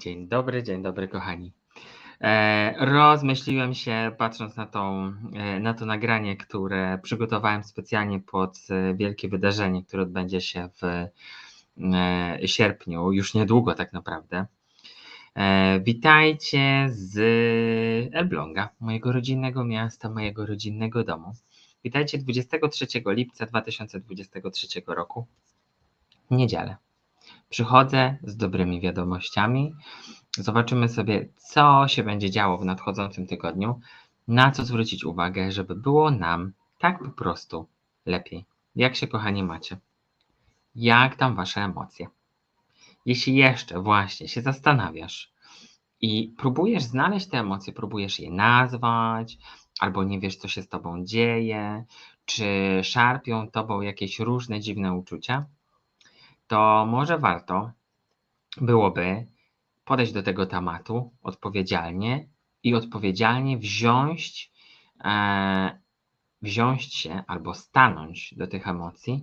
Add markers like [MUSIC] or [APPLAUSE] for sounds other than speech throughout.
Dzień dobry, dzień dobry, kochani. E, rozmyśliłem się, patrząc na, tą, e, na to nagranie, które przygotowałem specjalnie pod e, wielkie wydarzenie, które odbędzie się w sierpniu, już niedługo tak naprawdę. Witajcie z Elbląga, mojego rodzinnego miasta, mojego rodzinnego domu. Witajcie 23 lipca 2023 roku, niedzielę. Przychodzę z dobrymi wiadomościami. Zobaczymy sobie, co się będzie działo w nadchodzącym tygodniu, na co zwrócić uwagę, żeby było nam tak po prostu lepiej. Jak się, kochani, macie? Jak tam wasze emocje? Jeśli jeszcze właśnie się zastanawiasz i próbujesz znaleźć te emocje, próbujesz je nazwać, albo nie wiesz, co się z tobą dzieje, czy szarpią tobą jakieś różne dziwne uczucia, to może warto byłoby podejść do tego tematu odpowiedzialnie i odpowiedzialnie wziąć, e, wziąć się albo stanąć do tych emocji.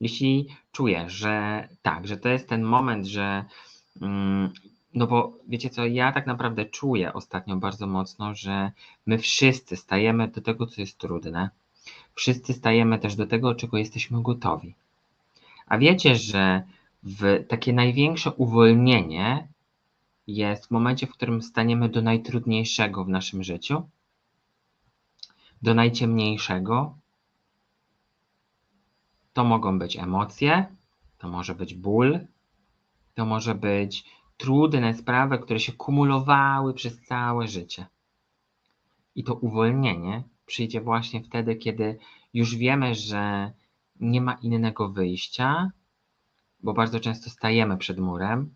Jeśli czujesz, że tak, że to jest ten moment, że mm, no bo wiecie co, ja tak naprawdę czuję ostatnio bardzo mocno, że my wszyscy stajemy do tego, co jest trudne. Wszyscy stajemy też do tego, czego jesteśmy gotowi. A wiecie, że w takie największe uwolnienie jest w momencie, w którym staniemy do najtrudniejszego w naszym życiu, do najciemniejszego. To mogą być emocje, to może być ból, to może być trudne sprawy, które się kumulowały przez całe życie. I to uwolnienie przyjdzie właśnie wtedy, kiedy już wiemy, że nie ma innego wyjścia, bo bardzo często stajemy przed murem,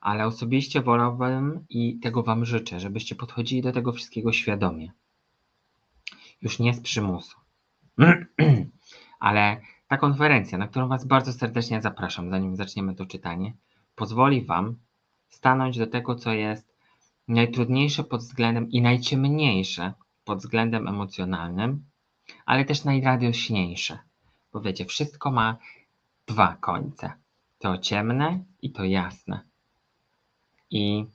ale osobiście wolałbym i tego Wam życzę, żebyście podchodzili do tego wszystkiego świadomie. Już nie z przymusu. [CLEARS THROAT] ale ta konferencja, na którą Was bardzo serdecznie zapraszam, zanim zaczniemy to czytanie, pozwoli Wam stanąć do tego, co jest najtrudniejsze pod względem i najciemniejsze pod względem emocjonalnym, ale też najradośniejsze. Bo wiecie, wszystko ma dwa końce. To ciemne i to jasne. I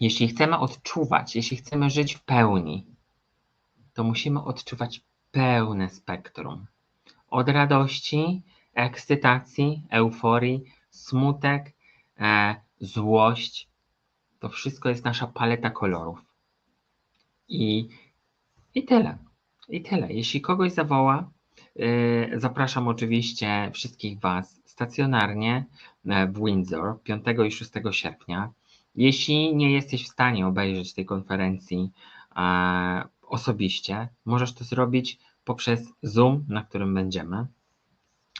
jeśli chcemy odczuwać, jeśli chcemy żyć w pełni, to musimy odczuwać pełne spektrum. Od radości, ekscytacji, euforii, smutek, e, złość. To wszystko jest nasza paleta kolorów. I, I tyle. I tyle. Jeśli kogoś zawoła, zapraszam oczywiście wszystkich Was stacjonarnie e, w Windsor 5 i 6 sierpnia. Jeśli nie jesteś w stanie obejrzeć tej konferencji e, osobiście, możesz to zrobić poprzez Zoom, na którym będziemy.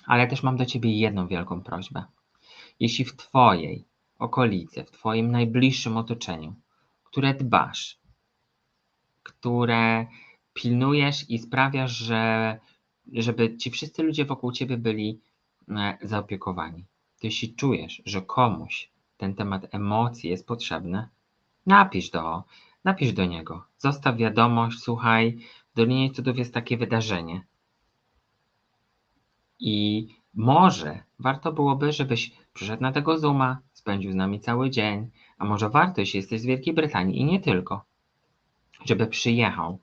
Ale też mam do Ciebie jedną wielką prośbę. Jeśli w Twojej okolicy, w Twoim najbliższym otoczeniu, które dbasz, które pilnujesz i sprawiasz, że, żeby ci wszyscy ludzie wokół ciebie byli e, zaopiekowani. To jeśli czujesz, że komuś ten temat emocji jest potrzebny, napisz do, napisz do niego. Zostaw wiadomość, słuchaj, w Dolinie Cudów jest takie wydarzenie. I może warto byłoby, żebyś przyszedł na tego Zooma, spędził z nami cały dzień, a może warto, jeśli jesteś z Wielkiej Brytanii i nie tylko, żeby przyjechał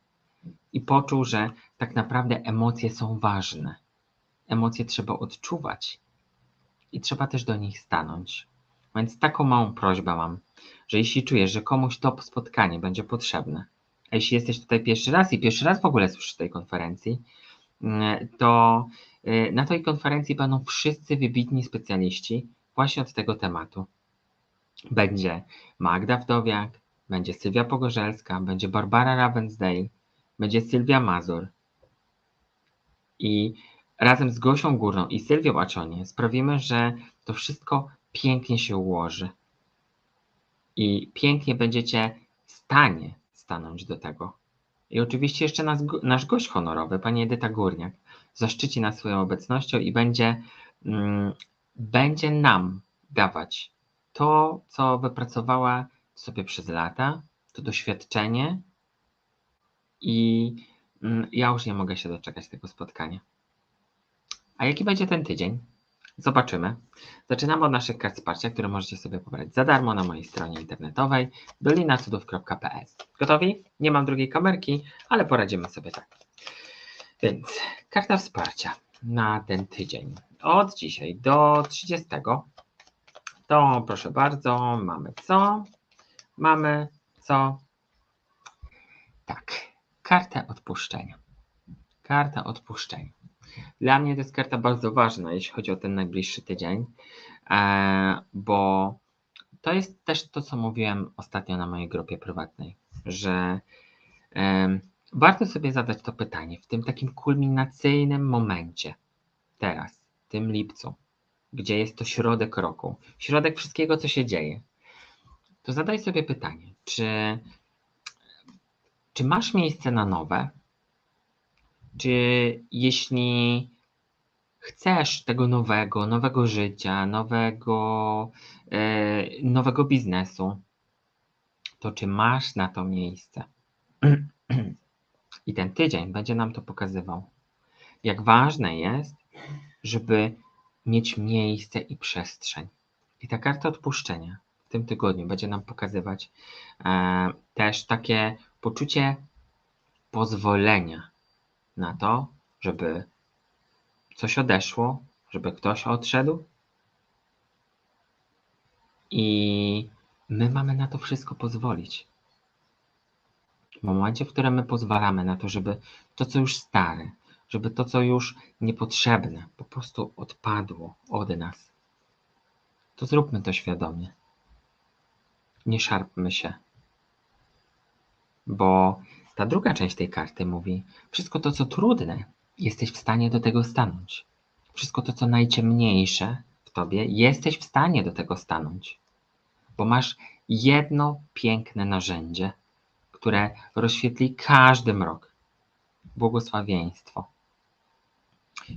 i poczuł, że tak naprawdę emocje są ważne. Emocje trzeba odczuwać i trzeba też do nich stanąć. Więc taką małą prośbę mam, że jeśli czujesz, że komuś to spotkanie będzie potrzebne, a jeśli jesteś tutaj pierwszy raz i pierwszy raz w ogóle słyszysz tej konferencji, mm, to y, na tej konferencji będą wszyscy wybitni specjaliści właśnie od tego tematu. Będzie Magda Wdowiak, będzie Sylwia Pogorzelska, będzie Barbara Ravensdale, będzie Sylwia Mazur. I razem z Gosią Górną i Sylwią Aczonie sprawimy, że to wszystko pięknie się ułoży. I pięknie będziecie w stanie stanąć do tego. I oczywiście jeszcze nas, nasz gość honorowy, pani Edyta Górniak, zaszczyci nas swoją obecnością i będzie, mm, będzie nam dawać to, co wypracowała sobie przez lata, to doświadczenie, i mm, ja już nie mogę się doczekać tego spotkania. A jaki będzie ten tydzień? Zobaczymy. Zaczynamy od naszych kart wsparcia, które możecie sobie pobrać za darmo na mojej stronie internetowej dolinacudów.pl. Gotowi? Nie mam drugiej kamerki, ale poradzimy sobie tak. Więc karta wsparcia na ten tydzień. Od dzisiaj do 30. To proszę bardzo, mamy co? Mamy co? Tak, kartę odpuszczenia. Karta odpuszczenia. Dla mnie to jest karta bardzo ważna, jeśli chodzi o ten najbliższy tydzień, e, bo to jest też to, co mówiłem ostatnio na mojej grupie prywatnej, że warto sobie zadać to pytanie w tym takim kulminacyjnym momencie, teraz, w tym lipcu, gdzie jest to środek roku, środek wszystkiego, co się dzieje, to zadaj sobie pytanie, czy, czy masz miejsce na nowe? Czy jeśli chcesz tego nowego, nowego życia, nowego, e, nowego biznesu, to czy masz na to miejsce? [CLEARS THROAT] I ten tydzień będzie nam to pokazywał, jak ważne jest, żeby mieć miejsce i przestrzeń. I ta karta odpuszczenia w tym tygodniu będzie nam pokazywać e, też takie poczucie pozwolenia na to, żeby coś odeszło, żeby ktoś odszedł. I my mamy na to wszystko pozwolić. W momencie, w którym my pozwalamy na to, żeby to, co już stare, żeby to, co już niepotrzebne, po prostu odpadło od nas, to zróbmy to świadomie. Nie szarpmy się. Bo ta druga część tej karty mówi: Wszystko to, co trudne, jesteś w stanie do tego stanąć. Wszystko to, co najciemniejsze w tobie, jesteś w stanie do tego stanąć. Bo masz jedno piękne narzędzie, które rozświetli każdy mrok błogosławieństwo.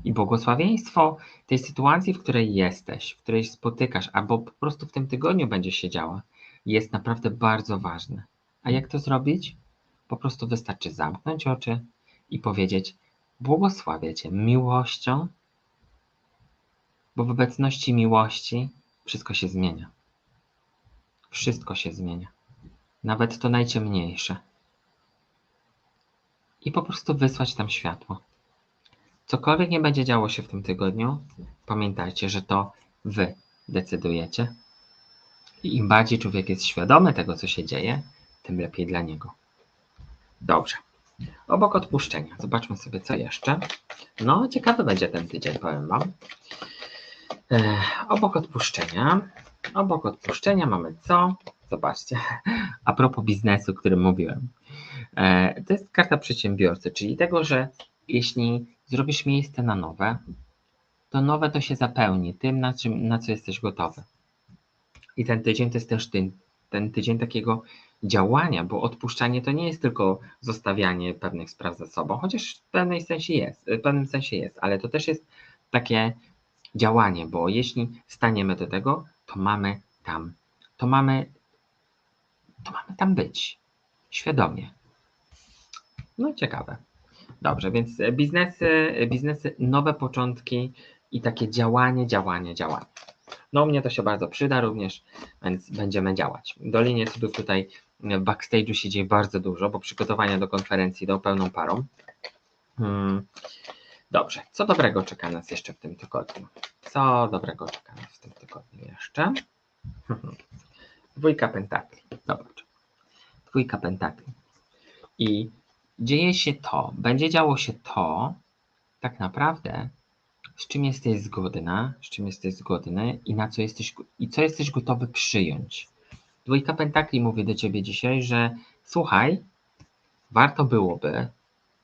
I błogosławieństwo tej sytuacji, w której jesteś, w której spotykasz, albo po prostu w tym tygodniu będzie się działa, jest naprawdę bardzo ważne. A jak to zrobić? Po prostu wystarczy zamknąć oczy i powiedzieć: Błogosławię Cię miłością, bo w obecności miłości wszystko się zmienia. Wszystko się zmienia. Nawet to najciemniejsze. I po prostu wysłać tam światło. Cokolwiek nie będzie działo się w tym tygodniu, pamiętajcie, że to Wy decydujecie. I im bardziej człowiek jest świadomy tego, co się dzieje, tym lepiej dla niego. Dobrze. Obok odpuszczenia, zobaczmy sobie co jeszcze. No, ciekawy będzie ten tydzień, powiem Wam. E, obok odpuszczenia, obok odpuszczenia mamy co? Zobaczcie, [LAUGHS] a propos biznesu, o którym mówiłem. E, to jest karta przedsiębiorcy, czyli tego, że jeśli zrobisz miejsce na nowe, to nowe to się zapełni tym, na, czym, na co jesteś gotowy. I ten tydzień to jest też ten, ten tydzień takiego działania, bo odpuszczanie to nie jest tylko zostawianie pewnych spraw za sobą, chociaż w pewnym sensie jest, w pewnym sensie jest, ale to też jest takie działanie, bo jeśli staniemy do tego, to mamy tam, to mamy, to mamy tam być, świadomie. No ciekawe. Dobrze, więc biznesy, biznesy, nowe początki i takie działanie, działanie, działanie. No mnie to się bardzo przyda również, więc będziemy działać. Dolinie cudów tutaj w backstage'u się dzieje bardzo dużo, bo przygotowania do konferencji idą pełną parą. Hmm. Dobrze, co dobrego czeka nas jeszcze w tym tygodniu? Co dobrego czeka nas w tym tygodniu jeszcze? [LAUGHS] Dwójka pentakli. Zobacz. Dwójka pentakli. I dzieje się to, będzie działo się to, tak naprawdę, z czym jesteś zgodna, z czym jesteś zgodny i na co jesteś, i co jesteś gotowy przyjąć. Dwójka Pentakli mówi do ciebie dzisiaj, że słuchaj, warto byłoby,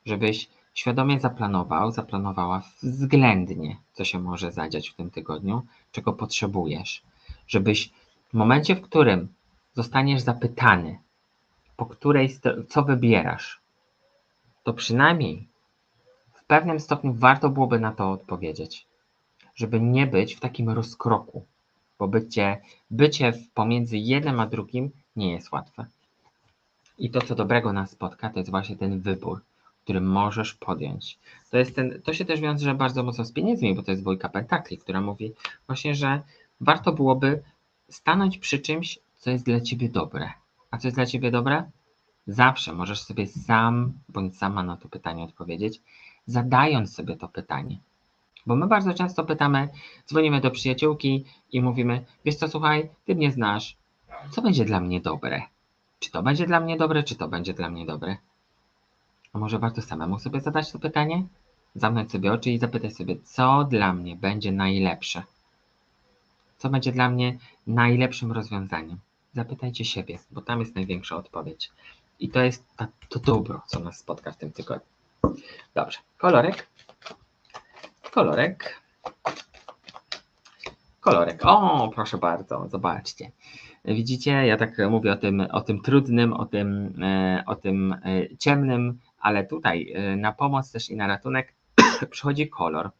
żebyś świadomie zaplanował, zaplanowała względnie, co się może zadziać w tym tygodniu, czego potrzebujesz, żebyś w momencie, w którym zostaniesz zapytany, po której, co wybierasz, to przynajmniej pewnym stopniu warto byłoby na to odpowiedzieć, żeby nie być w takim rozkroku, bo bycie, bycie pomiędzy jednym a drugim nie jest łatwe. I to, co dobrego nas spotka, to jest właśnie ten wybór. który możesz podjąć. To, jest ten, to się też wiąże bardzo mocno z pieniędzmi, bo to jest dwójka pentakli, która mówi właśnie, że warto byłoby stanąć przy czymś, co jest dla ciebie dobre. A co jest dla ciebie dobre? Zawsze możesz sobie sam bądź sama na to pytanie odpowiedzieć, zadając sobie to pytanie. Bo my bardzo często pytamy, dzwonimy do przyjaciółki i mówimy: Wiesz co, słuchaj, ty mnie znasz, co będzie dla mnie dobre? Czy to będzie dla mnie dobre, czy to będzie dla mnie dobre? A może warto samemu sobie zadać to pytanie? Zamknąć sobie oczy i zapytać sobie, co dla mnie będzie najlepsze? Co będzie dla mnie najlepszym rozwiązaniem? Zapytajcie siebie, bo tam jest największa odpowiedź. I to jest to dobro, co nas spotka w tym tygodniu. Dobrze, kolorek. Kolorek. Kolorek. O, proszę bardzo, zobaczcie. Widzicie, ja tak mówię o tym, o tym trudnym, o tym, e, o tym e, ciemnym, ale tutaj e, na pomoc też i na ratunek [COUGHS] przychodzi kolor,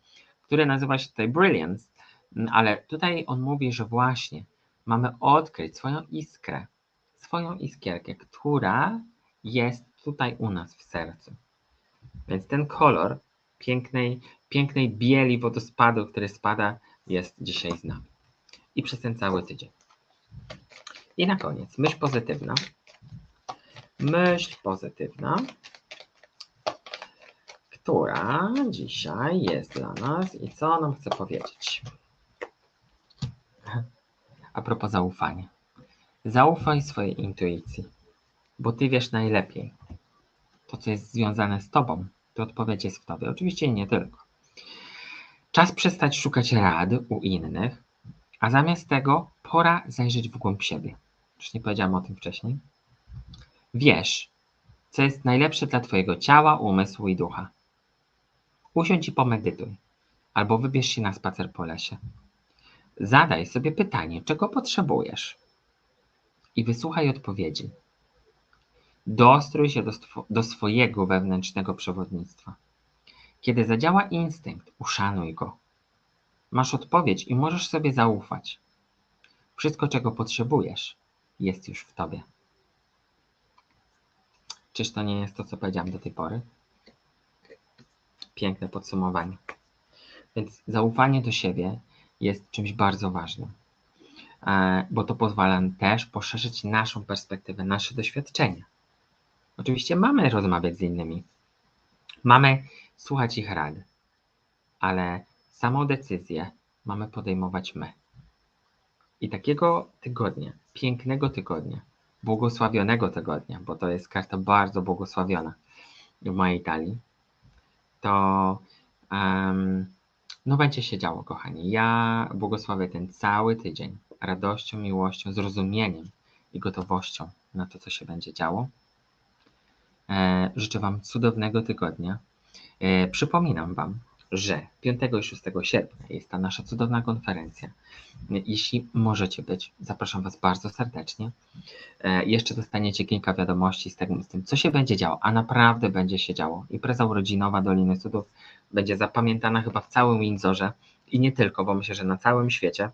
który nazywa się tutaj Brilliance, ale tutaj on mówi, że właśnie mamy odkryć swoją iskrę, swoją iskierkę, która jest tutaj u nas w sercu. Więc ten kolor pięknej, pięknej bieli wodospadu, który spada, jest dzisiaj z nami. I przez ten cały tydzień. I na koniec myśl pozytywna. Myśl pozytywna, która dzisiaj jest dla nas i co nam chce powiedzieć. A propos zaufania. Zaufaj swojej intuicji, bo ty wiesz najlepiej. To, co jest związane z tobą, to odpowiedź jest w tobie. Oczywiście nie tylko. Czas przestać szukać rad u innych, a zamiast tego pora zajrzeć w głąb siebie. Już nie powiedziałam o tym wcześniej. Wiesz, co jest najlepsze dla Twojego ciała, umysłu i ducha. Usiądź i pomedytuj, albo wybierz się na spacer po lesie. Zadaj sobie pytanie, czego potrzebujesz i wysłuchaj odpowiedzi. Dostrój się do, do swojego wewnętrznego przewodnictwa. Kiedy zadziała instynkt, uszanuj go. Masz odpowiedź i możesz sobie zaufać. Wszystko, czego potrzebujesz, jest już w tobie. Czyż to nie jest to, co powiedziałam do tej pory? Piękne podsumowanie. Więc zaufanie do siebie jest czymś bardzo ważnym, e, bo to pozwala też poszerzyć naszą perspektywę, nasze doświadczenia. Oczywiście mamy rozmawiać z innymi, mamy słuchać ich rad, ale samą decyzję mamy podejmować my. I takiego tygodnia, pięknego tygodnia, błogosławionego tygodnia, bo to jest karta bardzo błogosławiona w mojej talii, to um, no będzie się działo, kochani. Ja błogosławię ten cały tydzień radością, miłością, zrozumieniem i gotowością na to, co się będzie działo. E, życzę Wam cudownego tygodnia. E, przypominam Wam, że 5 i 6 sierpnia jest ta nasza cudowna konferencja. Jeśli możecie być, zapraszam Was bardzo serdecznie. E, jeszcze dostaniecie kilka wiadomości z, tego, z tym, co się będzie działo, a naprawdę będzie się działo. Impreza urodzinowa Doliny Cudów będzie zapamiętana chyba w całym Windsorze i nie tylko, bo myślę, że na całym świecie,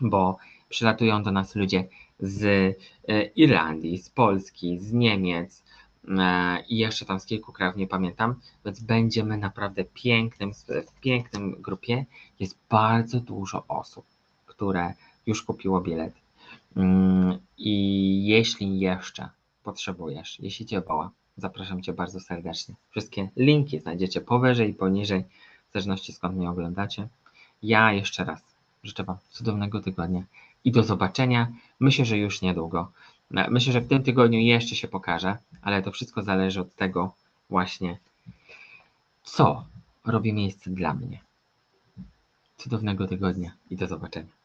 bo przylatują do nas ludzie z e, Irlandii, z Polski, z Niemiec, E, i jeszcze tam z kilku krajów nie pamiętam, więc będziemy naprawdę pięknym, w pięknym grupie. Jest bardzo dużo osób, które już kupiło bilet. Mm, I jeśli jeszcze potrzebujesz, jeśli Cię woła, zapraszam Cię bardzo serdecznie. Wszystkie linki znajdziecie powyżej i poniżej, w zależności skąd mnie oglądacie. Ja jeszcze raz życzę Wam cudownego tygodnia i do zobaczenia. Myślę, że już niedługo. Myślę, że w tym tygodniu jeszcze się pokaże, ale to wszystko zależy od tego właśnie, co robi miejsce dla mnie. Cudownego tygodnia i do zobaczenia.